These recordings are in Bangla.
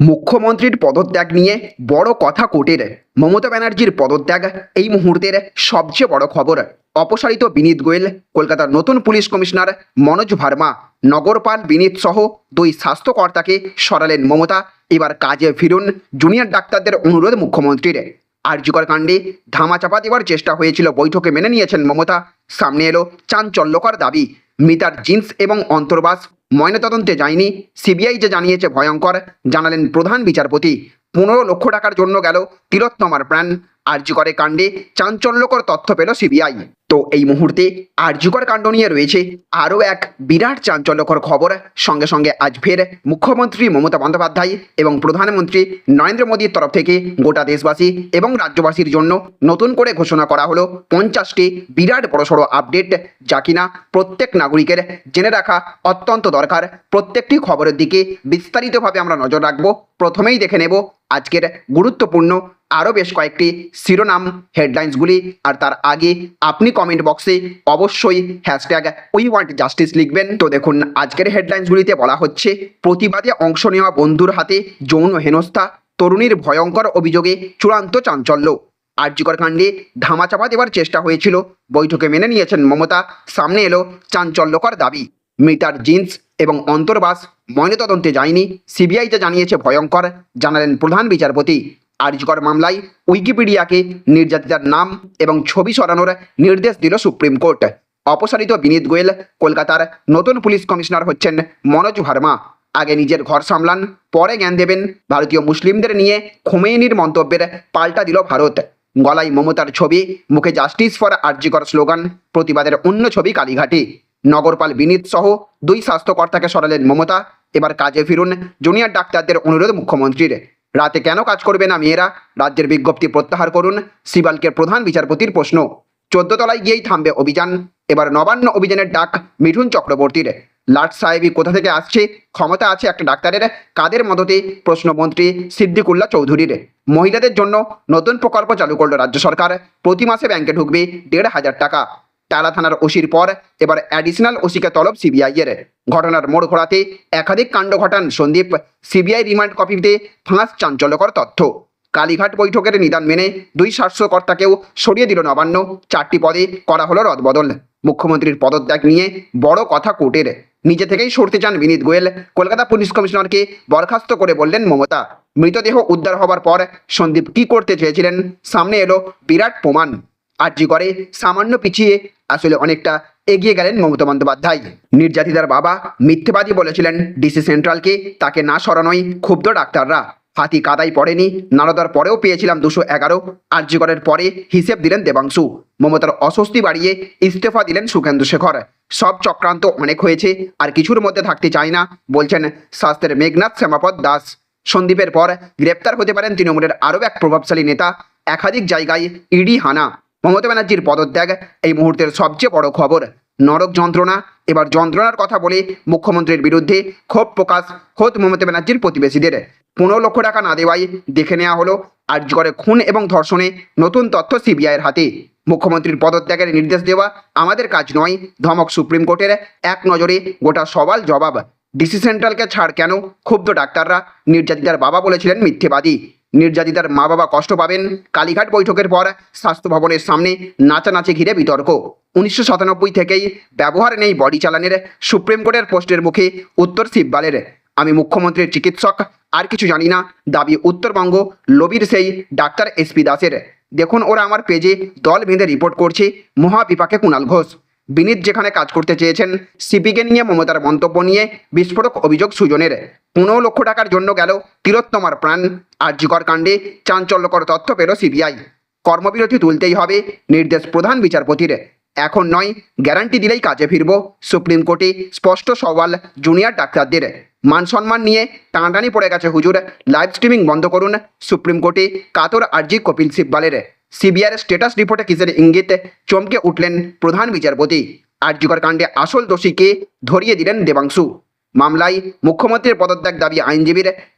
মুখ্যমন্ত্রীর পদত্যাগ নিয়ে বড় কথা কোর্টের মমতা ব্যানার্জির পদত্যাগ এই মুহূর্তের সবচেয়ে বড় খবর। অপসারিত বিনীত গোয়েল, কলকাতার নতুন পুলিশ কমিশনার মনোজ ভার্মা, নগরপাল বিনীত সহ দুই স্বাস্থ্যকর্তাকে সরালেন মমতা। এবার কাজে ফিরুন জুনিয়র ডাক্তারদের অনুরোধ মুখ্যমন্ত্রীর। আর্যিকর কাণ্ডে ধামাচাপা দেওয়ার চেষ্টা হয়েছিল বৈঠকে মেনে নিয়েছেন মমতা। সামনে এলো চাঞ্চল্যকর দাবি। মিতার জিন্স এবং অন্তর্বাস। ময়নাতদন্তে যায়নি, সিবিআই যে জানিয়েছে ভয়ঙ্কর, জানালেন প্রধান বিচারপতি। পনেরো লক্ষ টাকার জন্য গেল তিলোত্তমার প্রাণ। আর্যিকরে কাণ্ডে চাঞ্চল্যকর তথ্য পেল সিবিআই। তো এই মুহূর্তে আর্যিকর কাণ্ড নিয়ে রয়েছে আরও এক বিরাট চাঞ্চল্যকর খবর। সঙ্গে সঙ্গে আজ ফের মুখ্যমন্ত্রী মমতা বন্দ্যোপাধ্যায় এবং প্রধানমন্ত্রী নরেন্দ্র মোদীর তরফ থেকে গোটা দেশবাসী এবং রাজ্যবাসীর জন্য নতুন করে ঘোষণা করা হলো পঞ্চাশটি বিরাট বড়সড় আপডেট যা কিনা প্রত্যেক নাগরিকের জেনে রাখা অত্যন্ত দরকার। প্রত্যেকটি খবরের দিকে বিস্তারিতভাবে আমরা নজর রাখব। প্রথমেই দেখে নেব আজকের গুরুত্বপূর্ণ আরও বেশ কয়েকটি শিরোনাম হেডলাইন্সগুলি আর তার আগে আপনি কমেন্ট বক্সে অবশ্যই হ্যাশট্যাগ উই ওয়ান্ট জাস্টিস লিখবেন। তো দেখুন, আজকের হেডলাইন্সগুলিতে বলা হচ্ছে, প্রতিবাদে অংশ নেওয়া বন্ধুর হাতে যৌন হেনস্থা, তরুণীর ভয়ঙ্কর অভিযোগে চূড়ান্ত চাঞ্চল্য। আর্যিকর কাণ্ডে ধামাচাপা দেওয়ার চেষ্টা হয়েছিল, বৈঠকে মেনে নিয়েছেন মমতা, সামনে এলো চাঞ্চল্যকর দাবি। মৃতার জিন্স এবং অন্তর্বাস ময়নাতদন্তে যায়নি, সিবিআই যা জানিয়েছে ভয়ঙ্কর, জানালেন প্রধান বিচারপতি। আর্যিকর মামলায় উইকিপিডিয়াকে নির্যাতিতার নাম এবং ছবি সরানোর নির্দেশ দিল সুপ্রিম কোর্ট। অপসারিত বিনীত গোয়েল কলকাতার নতুন পুলিশ কমিশনার হচ্ছেন মনোজ ভার্মা। আগে নিজের ঘর সামলান, পরে জ্ঞান দেবেন। ভারতীয় মুসলিমদের নিয়ে খোমেইনির মন্তব্যের পাল্টা দিল ভারত। গলায় মমতার ছবি, মুখে জাস্টিস ফর আর্যিকর স্লোগান প্রতিবাদের অন্য ছবি কালীঘাটে। নগরপাল বিনীত সহ দুই স্বাস্থ্যকর্তাকে সরালেন মমতা। এবার কাজে ফিরুন জুনিয়র ডাক্তারদের অনুরোধ মুখ্যমন্ত্রীর। রাতে কেন কাজ করবে না মেয়েরা? রাজ্যের বিজ্ঞপ্তি প্রত্যাহার করুন। সিবালকের প্রধান বিচারপতির প্রশ্ন। চোদ্দ তলায় গিয়েই থামবে অভিযান। এবার নবান্ন অভিযানের ডাক মিঠুন চক্রবর্তীর। লাট সাহেবী কোথা থেকে আসছে? ক্ষমতা আছে একটা ডাক্তারের। কাদের মদতে? প্রশ্নমন্ত্রী সিদ্দিকুল্লা চৌধুরীর। মহিলাদের জন্য নতুন প্রকল্প চালু করল রাজ্য সরকার। প্রতি মাসে ব্যাংকে ঢুকবে দেড় হাজার টাকা। টালা থানার ওসির পর এবার অ্যাডিশনাল ওসিকে তলব সিবিআইয়ের ঘটনার মোড় ঘোরাতে একাধিক কাণ্ড ঘটান সন্দীপ। সিবিআই রিমান্ড কপিতে ফাঁস চাঞ্চল্যকর তথ্য। কালীঘাট বৈঠকের নিদান মেনে দুই স্বাস্থ্যকর্তাকেও সরিয়ে দিল নবান্ন। চারটি পদে করা হলো রদবদল। মুখ্যমন্ত্রীর পদত্যাগ নিয়ে বড় কথা কোর্টের। নিজে থেকেই সরতে চান বিনীত গোয়েল। কলকাতা পুলিশ কমিশনারকে বরখাস্ত করে বললেন মমতা। মৃতদেহ উদ্ধার হবার পর সন্দীপ কি করতে চেয়েছিলেন? সামনে এলো বিরাট প্রমাণ। আর্জি করে সামান্য পিছিয়ে আসলে অনেকটা এগিয়ে গেলেন মমতা বন্দ্যোপাধ্যায়। নির্যাতিতার বাবা মিথ্যেবাদী বলেছিলেন ডিসি সেন্ট্রালকে, তাকে না সরানোই ক্ষুব্ধ ডাক্তাররা। হাতি কাদাই পড়েনি নারদার পরেও পেয়েছিলাম দুশো এগারো। আর্যিকরের পরে হিসেব দিলেন দেবাংশু। মমতার অস্বস্তি বাড়িয়ে ইস্তফা দিলেন সুখেন্দু শেখর। সব চক্রান্ত অনেক হয়েছে, আর কিছুর মধ্যে থাকতে চায় না, বলছেন স্বাস্থ্যের মেঘনাথ শ্যামাপদ দাস। সন্দীপের পর গ্রেপ্তার হতে পারেন তৃণমূলের আরও এক প্রভাবশালী নেতা, একাধিক জায়গায় ইডি হানা। মমতা ব্যানার্জির পদত্যাগ, এই মুহূর্তের সবচেয়ে বড় খবর। নরক যন্ত্রণা। এবার যন্ত্রণার কথা বলে মুখ্যমন্ত্রীর বিরুদ্ধে ক্ষোভ প্রকাশ খোদ মমতা ব্যানার্জির প্রতিবেশীদের। পনেরো লক্ষ টাকা না দেওয়ায় দেখে নেওয়া হলো আর্যগড়ে খুন এবং ধর্ষণে নতুন তথ্য সিবিআইয়ের হাতে। মুখ্যমন্ত্রীর পদত্যাগের নির্দেশ দেওয়া আমাদের কাজ নয়, ধমক সুপ্রিম কোর্টের এক নজরে গোটা সওয়াল জবাব। ডিসি সেন্ট্রালকে ছাড় কেন? ক্ষুব্ধ ডাক্তাররা। নির্যাতিতার বাবা বলেছিলেন মিথ্যেবাদী। নির্যাতিতার মা বাবা কষ্ট পাবেন। কালীঘাট বৈঠকের পর স্বাস্থ্য ভবনের সামনে নাচানাচি ঘিরে বিতর্ক। উনিশশো সাতানব্বই থেকেই ব্যবহার নেই বডি চালানের সুপ্রিম কোর্টের পোস্টের মুখে উত্তর শিববালের আমি মুখ্যমন্ত্রীর চিকিৎসক, আর কিছু জানি না, দাবি উত্তরবঙ্গ লবির সেই ডাক্তার এসপি দাসের। দেখুন ওরা আমার পেজে দল বেঁধে রিপোর্ট করছে, মহাবিপাকে কুণাল ঘোষ। বিনীত যেখানে কাজ করতে চেয়েছেন সিপিকে নিয়ে, মমতার মন্তব্য নিয়ে বিস্ফোরক অভিযোগ সুজনের। পনেরো লক্ষ টাকার জন্য গেল তিলোত্তমার প্রাণ। আর্যিকর কাণ্ডে চাঞ্চল্যকর তথ্য পেল সিবিআই। কর্মবিরতি তুলতেই হবে নির্দেশ প্রধান বিচারপতির। এখন নয়, গ্যারান্টি দিলেই কাজে ফিরব সুপ্রিম কোর্টে স্পষ্ট সওয়াল জুনিয়র ডাক্তারদের। মান সম্মান নিয়ে টানাটানি পড়ে গেছে হুজুর। লাইভ স্ট্রিমিং বন্ধ করুন সুপ্রিম কোর্টে কাতর আর্জি কপিল সিব্বালের। সিবিআর স্ট্যাটাস রিপোর্টে কিসের ইঙ্গিত? চমকে উঠলেন প্রধান বিচারপতি। আর জুগার কাণ্ডে আসল দোষীকে ধরিয়ে দিলেন দেবাংশু। মামলায় মুখ্যমন্ত্রীর পদত্যাগ দাবি আইনজীবীর।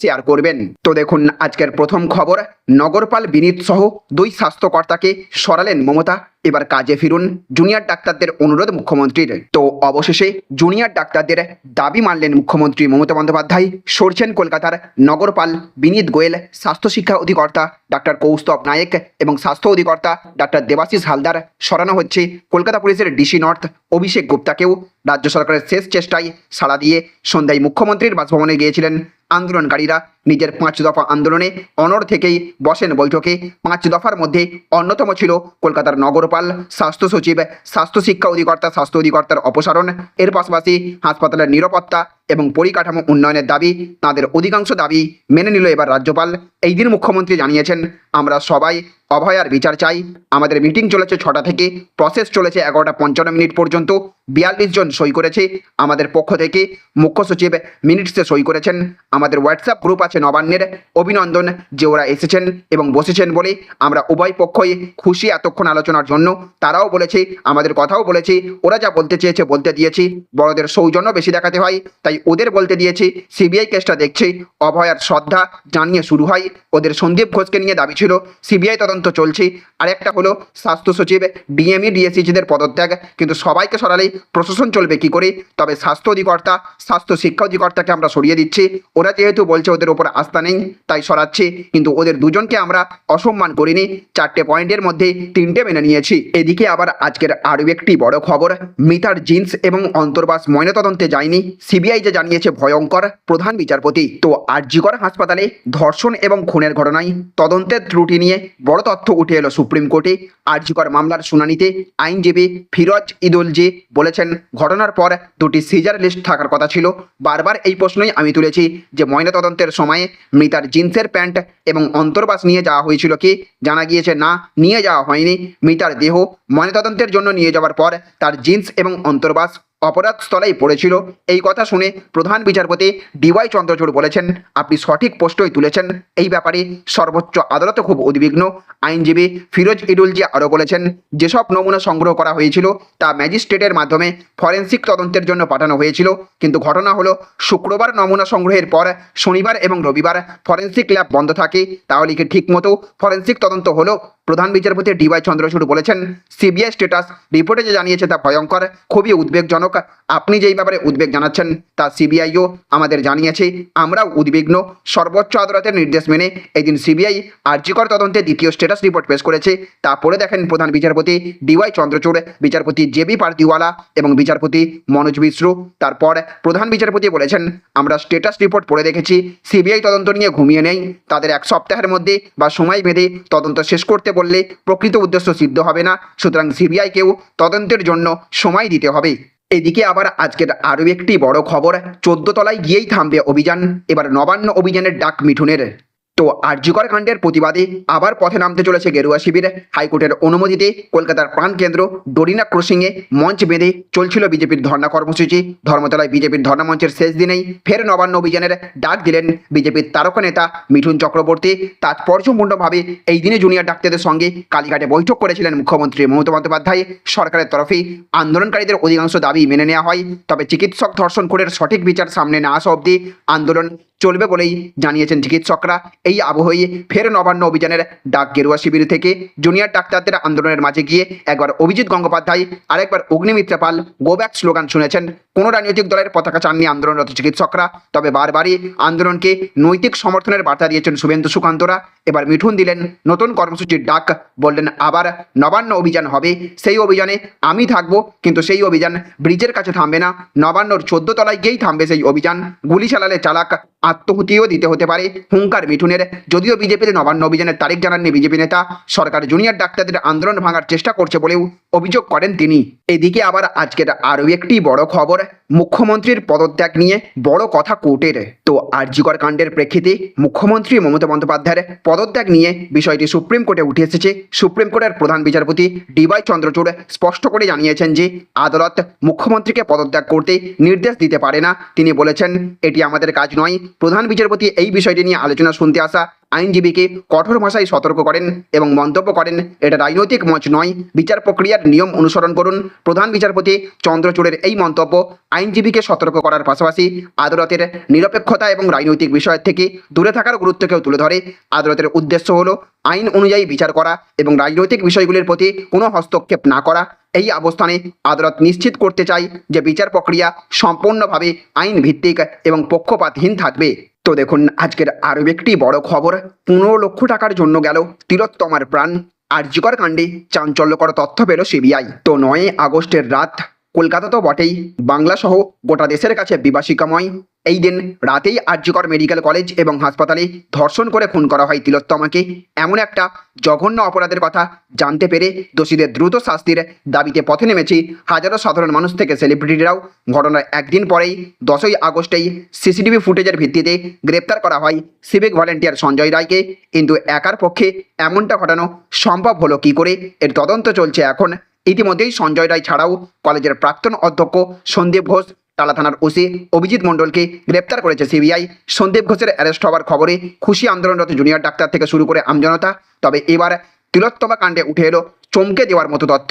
শেয়ার করবেন। তো দেখুন, আজকের প্রথম খবর, নগরপাল বিনীত সহ দুই স্বাস্থ্যকর্তাকে সরালেন মমতা। এবার কাজে ফিরুন জুনিয়র ডাক্তারদের অনুরোধ মুখ্যমন্ত্রীর। তো অবশেষে জুনিয়র ডাক্তারদের দাবি মানলেন মুখ্যমন্ত্রী মমতা বন্দ্যোপাধ্যায়। সরছেন কলকাতার নগরপাল বিনীত গোয়েল স্বাস্থ্য শিক্ষা অধিকর্তা ডাক্তার কৌস্তব নায়েক এবং স্বাস্থ্য অধিকর্তা ডাক্তার দেবাশিস হালদার। সরানো হচ্ছে কলকাতা পুলিশের ডিসি নর্থ, অভিষেক গুপ্তাকেও। রাজ্য সরকারের শেষ চেষ্টায় সাড়া দিয়ে সন্ধ্যায় মুখ্যমন্ত্রীর বাসভবনে গিয়েছিলেন আন্দোলনকারীরা নিজের পাঁচ দফা আন্দোলনে অনর থেকেই বসেন বৈঠকে। পাঁচ দফার মধ্যে অন্যতম ছিল কলকাতার নগরপাল, স্বাস্থ্য সচিব, স্বাস্থ্য শিক্ষা অধিকর্তা, স্বাস্থ্য অধিকর্তার অপসারণ। এর পাশাপাশি হাসপাতালের নিরাপত্তা এবং পরিকাঠামো উন্নয়নের দাবি তাদের অধিকাংশ দাবি মেনে নিল এবার রাজ্যপাল। এই দিন মুখ্যমন্ত্রী জানিয়েছেন, আমরা সবাই অভয়ার বিচার চাই। আমাদের মিটিং চলেছে ছটা থেকে প্রসেস চলেছে এগারোটা পঞ্চান্ন মিনিট পর্যন্ত। বিয়াল্লিশ জন সই করেছে, আমাদের পক্ষ থেকে মুখ্য সচিব মিনিটসে সই করেছেন। আমাদের হোয়াটসঅ্যাপ গ্রুপ আছে নবান্নের, অভিনন্দন যে ওরা এসেছেন এবং বসেছেন বলে আমরা উভয় পক্ষই খুশি এতক্ষণ আলোচনার জন্য। তারাও বলেছে, আমাদের কথাও বলেছে, ওরা যা বলতে চেয়েছে বলতে দিয়েছি। বড়দের সৌজন্য বেশি দেখাতে হয়, তাই ওদের বলতে দিয়েছি সিবিআই কেসটা দেখছে। অভয়ার শ্রদ্ধা জানিয়ে শুরু হয়, ওদের সন্দীপ ঘোষকে নিয়ে দাবি ছিল সিবিআই তদন্ত চলছে। আরেকটা হলো স্বাস্থ্য সচিব, ডিএমই ডিএসিজিদের পদত্যাগ। কিন্তু সবাইকে সরালেই প্রশাসন চলবে কি করে? তবে স্বাস্থ্য অধিকর্তা, স্বাস্থ্য শিক্ষা অধিকর্তাকে আমরা সরিয়ে দিচ্ছি। ওরা যেহেতু বলছে ওদের ওপর আস্থা নেই, তাই সরাচ্ছি। কিন্তু ওদের দুজনকে আমরা অসম্মান করিনি। চারটে পয়েন্টের মধ্যে তিনটে মেনে নিয়েছি। এদিকে আবার আজকের আরও একটি বড় খবর। মিতার জিন্স এবং অন্তর্বাস ময়নাতদন্তে যায়নি। সিবিআই যে জানিয়েছে ভয়ঙ্কর, প্রধান বিচারপতি। তো আরজিকর হাসপাতালে ধর্ষণ এবং খুনের ঘটনায় তদন্তের ত্রুটি নিয়ে বড় তথ্য উঠে এলো সুপ্রিম কোর্টে। আরজিকর মামলার শুনানিতে আইনজীবী ফিরোজ ইদুলজি বলেছেন, ঘটনার পর দুটি সিজার লিস্ট থাকার কথা ছিল। বারবার এই প্রশ্নই আমি তুলেছি যে ময়নাতদন্তের সময়ে মৃতার জিন্সের প্যান্ট এবং অন্তর্বাস নিয়ে যাওয়া হয়েছিল কি? জানা গিয়েছে, না, নিয়ে যাওয়া হয়নি। মৃতার দেহ ময়নাতদন্তের জন্য নিয়ে যাওয়ার পর তার জিন্স এবং অন্তর্বাস অপরাধ স্থলেই পড়েছিল। এই কথা শুনে প্রধান বিচারপতি ডিওয়াই চন্দ্রচূড় বলেছেন, আপনি সঠিক পোস্টই তুলেছেন। এই ব্যাপারে সর্বোচ্চ আদালতে খুব উদ্বিগ্ন। আইনজীবী ফিরোজ ইডুলজি আরও বলেছেন, যেসব নমুনা সংগ্রহ করা হয়েছিল, তা ম্যাজিস্ট্রেটের মাধ্যমে ফরেন্সিক তদন্তের জন্য পাঠানো হয়েছিল। কিন্তু ঘটনা হলো, শুক্রবার নমুনা সংগ্রহের পর শনিবার এবং রবিবার ফরেন্সিক ল্যাব বন্ধ থাকে। তাহলে কি ঠিকমতো ফরেন্সিক তদন্ত হলো? প্রধান বিচারপতি ডিওয়াই চন্দ্রচূড় বলেছেন, সিবিআই স্ট্যাটাস রিপোর্টে যে জানিয়েছে তা ভয়ঙ্কর। খুবই উদ্বেগজনক। আপনি যেই ব্যাপারে উদ্বেগ জানাচ্ছেন, তা সিবিআইও আমাদের জানিয়েছে। আমরাও উদ্বিগ্ন। সর্বোচ্চ আদালতের নির্দেশ মেনে এদিন সিবিআই আর্যিকর তদন্তে দ্বিতীয় স্ট্যাটাস রিপোর্ট পেশ করেছে। তা পড়ে দেখেন প্রধান বিচারপতি ডিওয়াই চন্দ্রচূড়, বিচারপতি জেবি পার্দিওয়ালা এবং বিচারপতি মনোজ মিশ্র। তারপর প্রধান বিচারপতি বলেছেন, আমরা স্ট্যাটাস রিপোর্ট পড়ে দেখেছি। সিবিআই তদন্ত নিয়ে ঘুমিয়ে নেই। তাদের এক সপ্তাহের মধ্যে বা সময় বেঁধে তদন্ত শেষ করতে বললে প্রকৃত উদ্দেশ্য সিদ্ধ হবে না। সুতরাং সিবিআইকেও তদন্তের জন্য সময় দিতে হবে। এদিকে আবার আজকের আরও একটি বড় খবর চোদ্দ তলায় গিয়েই থামবে অভিযান। এবার নবান্ন অভিযানের ডাক মিঠুনের। তো আর্যকর কাণ্ডের প্রতিবাদে আবার পথে নামতে চলেছে গেরুয়া শিবির। হাইকোর্টের অনুমতিতে কলকাতার প্রাণকেন্দ্র ডরিনা ক্রসিংয়ে মঞ্চ বেঁধে চলছিল বিজেপির ধর্ণা কর্মসূচি। ধর্মতলায় বিজেপির ধর্ণা মঞ্চের শেষ দিনেই ফের নবান্ন অভিযানের ডাক দিলেন বিজেপির তারকা নেতা মিঠুন চক্রবর্তী। তাৎপর্যপূর্ণভাবে এই দিনে জুনিয়র ডাক্তারদের সঙ্গে কালীঘাটে বৈঠক করেছিলেন মুখ্যমন্ত্রী মমতা বন্দ্যোপাধ্যায়। সরকারের তরফে আন্দোলনকারীদের অধিকাংশ দাবি মেনে নেওয়া হয়, তবে চিকিৎসক ধর্ষণ করে সঠিক বিচার সামনে না আসা অবধি আন্দোলন চলবে বলেই জানিয়েছেন চিকিৎসকরা। এই আবহে ফের নবান্ন অভিযানের ডাক গেরুয়া শিবির থেকে জুনিয়র ডাক্তারদের আন্দোলনের মাঝে গিয়ে একবার অভিজিৎ গঙ্গোপাধ্যায় আরেকবার অগ্নিমিত্রা পাল গোব্যাক স্লোগান শুনেছেন। কোনো রাজনৈতিক দলের পতাকা চাননি আন্দোলনরত চিকিৎসকরা, তবে বারবারই আন্দোলনকে নৈতিক সমর্থনের বার্তা দিয়েছেন শুভেন্দু সুকান্তরা। এবার মিঠুন দিলেন, নতুন কর্মসূচির ডাক বললেন আবার নবান্ন অভিযান হবে। সেই অভিযানে আমি থাকব, কিন্তু সেই অভিযান ব্রিজের কাছে থামবে না। নবান্নর চোদ্দ তলায় গিয়েই থামবে সেই অভিযান। গুলি চালালে চালাক আত্মহুতিও দিতে হতে পারে। হুঙ্কার মিঠুনের, যদিও বিজেপির নবান্ন অভিযানের তারিখ জানাননি বিজেপি নেতা, সরকার জুনিয়র ডাক্তারদের আন্দোলন ভাঙার চেষ্টা করছে বলেও অভিযোগ করেন তিনি। এদিকে আবার আজকের আরও একটি বড় খবর, মুখ্যমন্ত্রীর পদত্যাগ নিয়ে বড় কথা কোর্টের। তো আরজিকর কাণ্ডের প্রেক্ষিতে মুখ্যমন্ত্রী মমতা বন্দ্যোপাধ্যায়ের পদত্যাগ নিয়ে বিষয়টি সুপ্রিম কোর্টে উঠে এসেছে। সুপ্রিম কোর্টের প্রধান বিচারপতি ডিওয়াই চন্দ্রচূড় স্পষ্ট করে জানিয়েছেন যে, আদালত মুখ্যমন্ত্রীকে পদত্যাগ করতে নির্দেশ দিতে পারে না। তিনি বলেছেন, এটি আমাদের কাজ নয়। প্রধান বিচারপতি এই বিষয়টি নিয়ে আলোচনা শুনতে আসা আইনজীবীকে কঠোর ভাষায় সতর্ক করেন এবং মন্তব্য করেন, এটা রাজনৈতিক মঞ্চ নয়, বিচার প্রক্রিয়ার নিয়ম অনুসরণ করুন। প্রধান বিচারপতি চন্দ্রচূড়ের এই মন্তব্য আইনজীবীকে সতর্ক করার পাশাপাশি আদালতের নিরপেক্ষতা এবং রাজনৈতিক বিষয়ের থেকে দূরে থাকার গুরুত্বকেও তুলে ধরে। আদালতের উদ্দেশ্য হলো আইন অনুযায়ী বিচার করা এবং রাজনৈতিক বিষয়গুলির প্রতি কোনো হস্তক্ষেপ না করা। এই অবস্থানে আদালত নিশ্চিত করতে চায় যে বিচার প্রক্রিয়া সম্পূর্ণভাবে আইন ভিত্তিক এবং পক্ষপাতহীন থাকবে। তো দেখুন, আজকের আরও একটি বড় খবর। পনেরো লক্ষ টাকার জন্য গেল তিলোত্তমার প্রাণ। আর্যিকর কাণ্ডে চাঞ্চল্যকর তথ্য পেল সিবিআই। তো নয় আগস্টের রাত কলকাতা তো বটেই। বাংলা সহ গোটা দেশের কাছে বিভাষিকাময় এই দিন রাতেই আর্যকর মেডিকেল কলেজ এবং হাসপাতালে ধর্ষণ করে খুন করা হয় তিলোত্তমাকে। এমন একটা জঘন্য অপরাধের কথা জানতে পেরে দোষীদের দ্রুত শাস্তির দাবিতে পথে নেমেছে হাজারো সাধারণ মানুষ থেকে সেলিব্রিটিরাও ঘটনার একদিন পরেই দশই আগস্টেই সিসিটিভি ফুটেজের ভিত্তিতে গ্রেপ্তার করা হয় সিভিক ভলেন্টিয়ার সঞ্জয় রায়কে। কিন্তু একার পক্ষে এমনটা ঘটানো সম্ভব হলো কি করে? এর তদন্ত চলছে এখন ইতিমধ্যেই সঞ্জয় রায় ছাড়াও কলেজের প্রাক্তন অধ্যক্ষ সন্দীপ ঘোষ, টালা থানার ওসি অভিজিৎ মণ্ডলকে গ্রেপ্তার করেছে সিবিআই। সন্দীপ ঘোষের অ্যারেস্ট হওয়ার খবরে খুশি আন্দোলনরত জুনিয়র ডাক্তার থেকে শুরু করে আমজনতা, তবে এবার তিলোত্তমা কাণ্ডে উঠে এলো চমকে দেওয়ার মতো তথ্য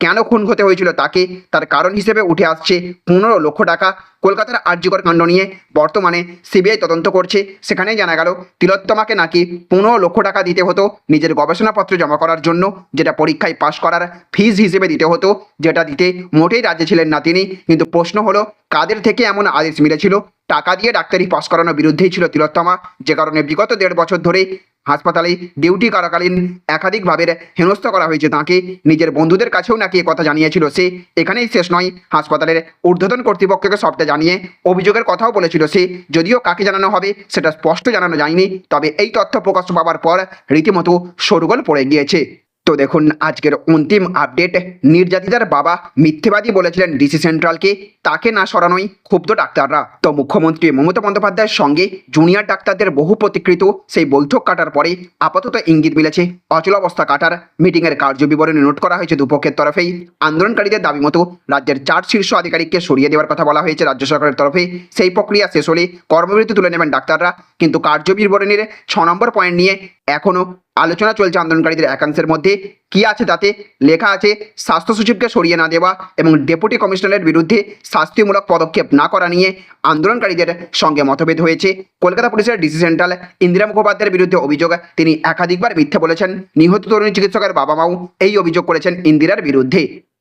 কেন খুন হতে হয়েছিল? তাকে তার কারণ হিসেবে উঠে আসছে পনেরো লক্ষ টাকা। কলকাতার আর্যকর কাণ্ড নিয়ে বর্তমানে সিবিআই তদন্ত করছে। সেখানেই জানা গেল, তিলোত্তমাকে নাকি পনেরো লক্ষ টাকা দিতে হতো নিজের গবেষণাপত্র জমা করার জন্য, যেটা পরীক্ষায় পাশ করার ফিজ হিসেবে দিতে হতো, যেটা দিতে মোটেই রাজি ছিলেন না তিনি। কিন্তু প্রশ্ন হলো, কাদের থেকে এমন আদেশ মিলেছিল? টাকা দিয়ে ডাক্তারি পাস করানোর বিরুদ্ধেই ছিল তিলোত্তমা। যে কারণে বিগত দেড় বছর ধরে হাসপাতালে ডিউটি করাকালীন একাধিকভাবে হেনস্থ করা হয়েছে। তাকে নিজের বন্ধুদের কাছেও নাকি কথা জানিয়েছিল। সে এখানেই শেষ নয়। হাসপাতালের ঊর্ধ্বতন কর্তৃপক্ষকে সবটা জানিয়ে অভিযোগের কথাও বলেছিল সে। যদিও কাকে জানানো হবে, সেটা স্পষ্ট জানানো যায়নি। তবে এই তথ্য প্রকাশ পাওয়ার পর রীতিমতো সরগোল পড়ে গিয়েছে। তো দেখুন, আজকের অন্তিম আপডেট নির্যাতিতার বাবা মিথ্যেবাদী বলেছিলেন ডিসি সেন্ট্রালকে তাকে না সরানোই ক্ষুব্ধ ডাক্তাররা। তো মুখ্যমন্ত্রী মমতা বন্দ্যোপাধ্যায়ের সঙ্গে জুনিয়র ডাক্তারদের বহু প্রতিকৃত, সেই বৈঠক কাটার পরে আপাতত ইঙ্গিত মিলেছে অচলাবস্থা কাটার। মিটিংয়ের কার্য কার্যবিবরণী নোট করা হয়েছে দুপক্ষের তরফেই। আন্দোলনকারীদের দাবি মতো রাজ্যের চার শীর্ষ আধিকারিককে সরিয়ে দেওয়ার কথা বলা হয়েছে রাজ্য সরকারের তরফে। সেই প্রক্রিয়া শেষ হলে কর্মবিরতি তুলে নেবেন ডাক্তাররা। কিন্তু কার্য কার্যবিবরণীর ছ নম্বর পয়েন্ট নিয়ে এখনও আলোচনা চলছে আন্দোলনকারীদের একাংশের মধ্যে। কি আছে তাতে? লেখা আছে স্বাস্থ্য সচিবকে সরিয়ে না দেওয়া এবং ডেপুটি কমিশনারের বিরুদ্ধে শাস্তিমূলক পদক্ষেপ না করা নিয়ে আন্দোলনকারীদের সঙ্গে মতভেদ হয়েছে। কলকাতা পুলিশের ডিসি সেন্ট্রাল ইন্দিরা মুখোপাধ্যায়ের বিরুদ্ধে অভিযোগ, তিনি একাধিকবার মিথ্যা বলেছেন। নিহত তরুণী চিকিৎসকের বাবা মাও এই অভিযোগ করেছেন ইন্দিরার বিরুদ্ধে।